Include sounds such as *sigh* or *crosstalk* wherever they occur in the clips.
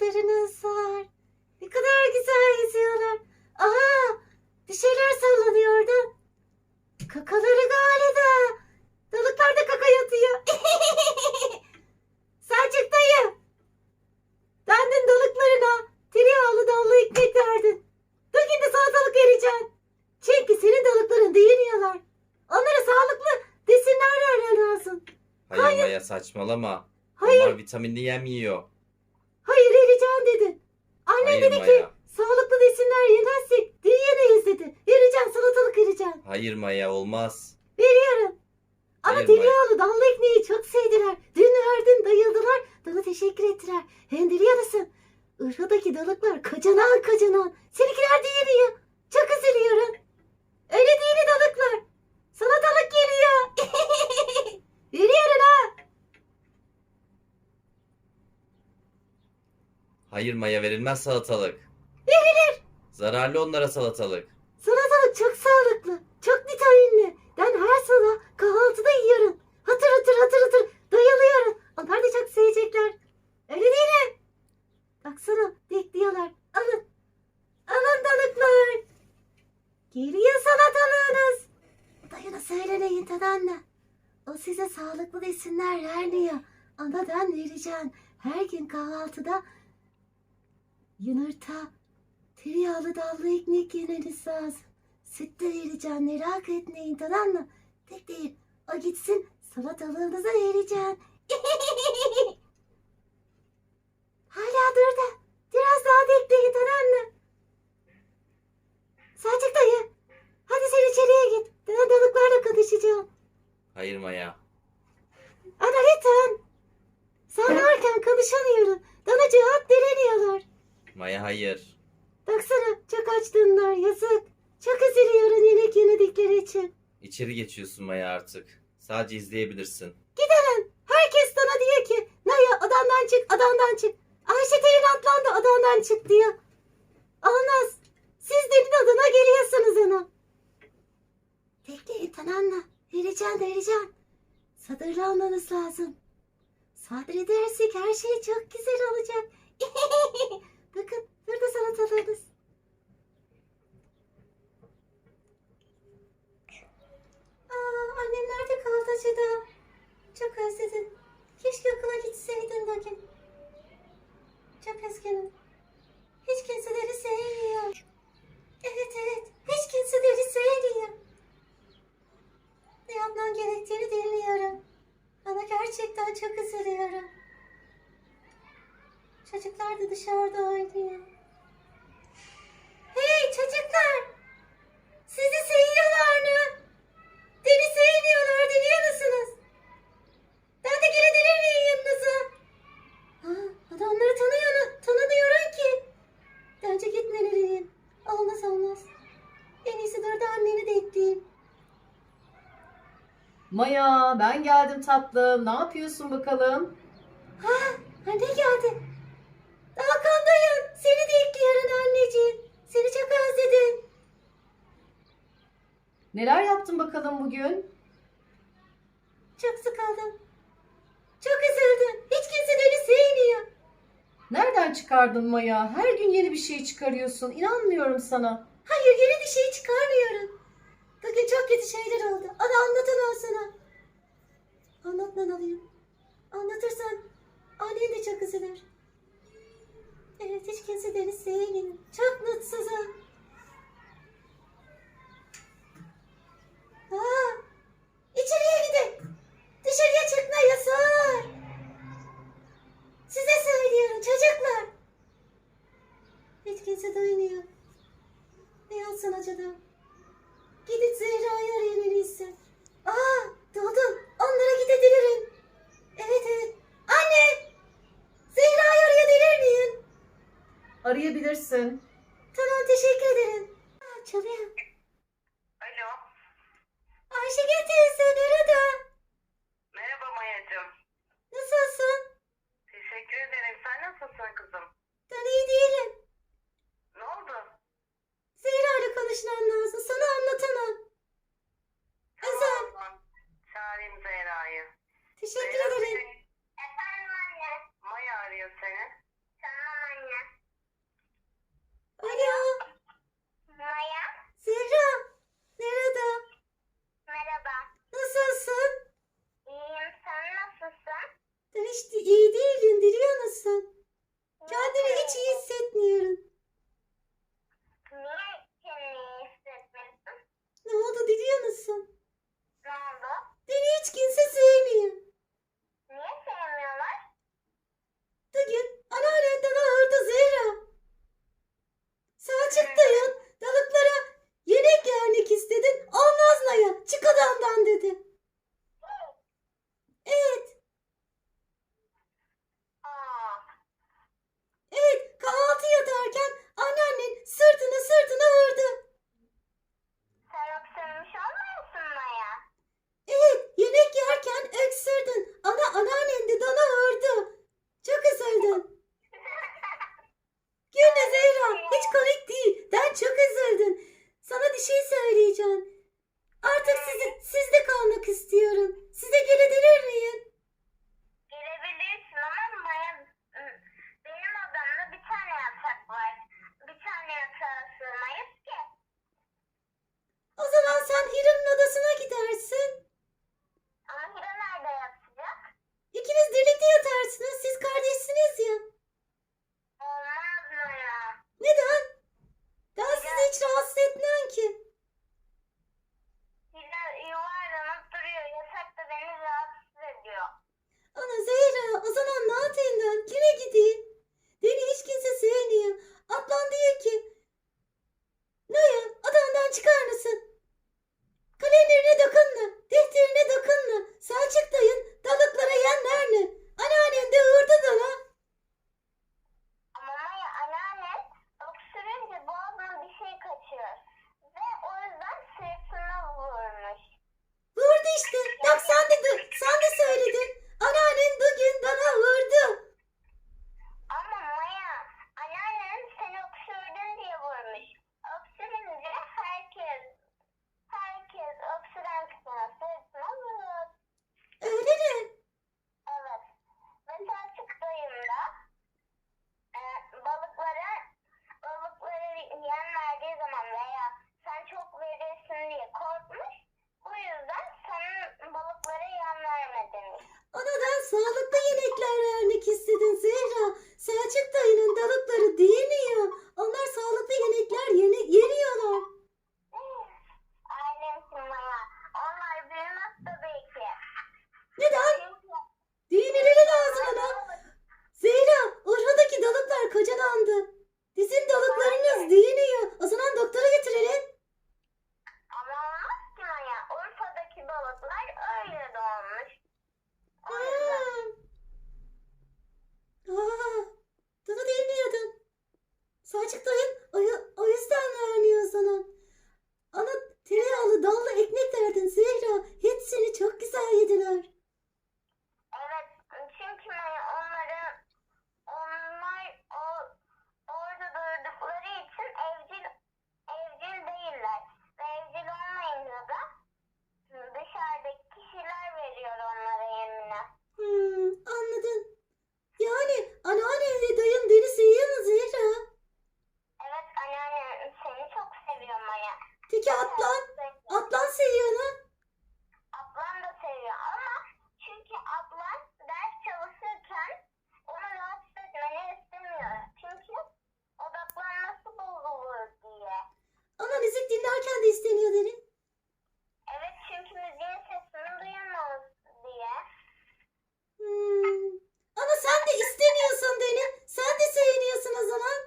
Balıklarınız var. Ne kadar güzel yüzüyorlar. Aha bir şeyler sallanıyor orada. Kakaları galiba. Balıklar da kaka yatıyor. *laughs* Selçuk dayı. Bendin balıklarına tereyağlı dallı ekmek verdin. Bugün de salatalık vereceksin. Çünkü senin balıkların değiniyorlar. Onlara sağlıklı besinler vermen lazım. Hayır, Hayır. Maya saçmalama. Hayır, Onlar vitaminli yem yiyor. hayır vereceğim dedin. Annen Hayır dedi ki Maya. sağlıklı besinler yemezsek büyüyemeyiz dedi. Vereceğim salatalık vereceğim. Hayır Maya olmaz. Veriyorum. Ama Hayır, tereyağlı dallı ekmeği çok sevdiler. Dün verdin bayıldılar. Bana teşekkür ettiler. Hem biliyor musun? Irha'daki dalıklar kacanan kacanan. Seninkiler de yeniyor. Çok üzülüyorum. Öyle değil dalıklar. Salatalık geliyor. *laughs* Veriyorum ha. Hayır Maya verilmez salatalık. Verilir. Zararlı onlara salatalık. Salatalık çok sağlıklı. Çok vitaminli. Ben her sabah kahvaltıda yiyorum. Hatır hatır hatır hatır dayalıyorum. Onlar da çok sevecekler. Öyle değil mi? Baksana bekliyorlar. Alın. Alın dalıklar. Geliyor salatalığınız. Dayına söyleneyin tamam mı? O size sağlıklı besinler vermiyor. Ama ben vereceğim. Her gün kahvaltıda yumurta, tereyağlı dallı ekmek yemeniz lazım. Süt de vereceğim merak etmeyin tamam mı? Tek değil o gitsin salatalığınıza vereceğim. *laughs* Hala dur da biraz daha bekleyin tamam mı? Selçuk dayı hadi sen içeriye git. Ben balıklarla konuşacağım. Hayır Maya. Ana lütfen. Sen varken konuşamıyorum. Bana cevap veremiyorlar. Maya hayır. Baksana çok açtınlar yazık. Çok üzülüyorum yemek yemedikleri için. İçeri geçiyorsun Maya artık. Sadece izleyebilirsin. Gidelim. Herkes sana diyor ki Naya adamdan çık adamdan çık. Ayşe Telin atlandı adamdan çık diyor. Olmaz. Siz demin adına geliyorsunuz ona. Bekleyin tamam mı? Vereceğim vereceğim. Sabırlı olmanız lazım. Sabredersek her şey çok güzel olacak. *laughs* Bakın burada salatalarınız. Aa, annem nerede kaldı acaba? Çok özledim. Keşke okula gitseydin bugün. Çok üzgünüm. Hiç kimseleri sevmiyor. Evet evet. Hiç kimseleri sevmiyor. Ne yapmam gerektiğini bilmiyorum. Ama gerçekten çok üzülüyorum. Çocuklar da dışarıda oynuyor. Hey çocuklar! Sizi seviyorlar mı? Beni sevmiyorlar biliyor musunuz? Ben de gelebilir miyim yanınıza? Ha, adamları tanıyorum, tanımıyorum ki. Bence gitmeliyim. Olmaz olmaz. En iyisi dur da annemi de ekleyeyim. Maya ben geldim tatlım. Ne yapıyorsun bakalım? Ha, anne geldi. Hakan'dayım. Seni de ekliyorum anneciğim. Seni çok özledim. Neler yaptın bakalım bugün? Çok sıkıldım. Çok üzüldüm. Hiç kimse beni sevmiyor. Nereden çıkardın Maya? Her gün yeni bir şey çıkarıyorsun. İnanmıyorum sana. Hayır yeni bir şey çıkarmıyorum. Bugün çok kötü şeyler oldu. Ama anlatamam sana. Anlatman alayım. Anlatırsan annen de çok üzülür. Evet hiç kimse beni sevmiyor. Çok mutsuzum. Aa, içeriye gidin. Dışarıya çıkma yasak. Size söylüyorum çocuklar. Hiç kimse duymuyor. Ne yapsın acaba? Gidip Zehra'yı arayın en iyisi. Aa, doğdum. Onlara gidebilirim. Evet evet. Anne! Zehra'yı arayabilir miyim? Arayabilirsin. Tamam teşekkür ederim. Aa, çalıyor. Alo. Ayşegül teyze nerede? Merhaba Mayacığım. Nasılsın? Teşekkür ederim. Sen nasılsın kızım? Ben iyi değilim. Ne oldu? Zehra ile konuşmam lazım. Sana anlatamam. Dizin dalaklarınız değiniyor. O zaman sesleniyor derin? Evet çünkü müziğin sesini duyamaz diye. Hmm. Ama sen de istemiyorsun derin. Sen de seviniyorsun o zaman.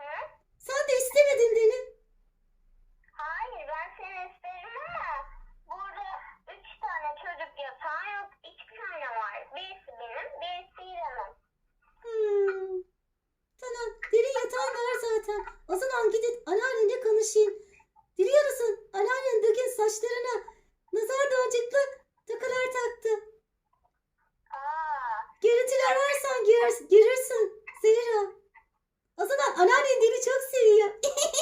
Hı? Sen de istemedin derin. Hayır ben seni isterim ama burada üç tane çocuk yatağı yok. İki tane var. Birisi benim, birisi İrem'in. Hmm. Tamam. Derin yatağın var zaten. O zaman gidip anneannenle konuşayım. Dili yarısı anneannenin saçlarına nazar dağcıklı takılar taktı. Aa. Görüntüler ararsan girer, girirsin Zehra. O zaman anneannen dili çok seviyor. *laughs*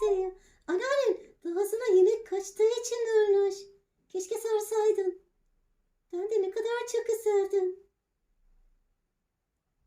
beni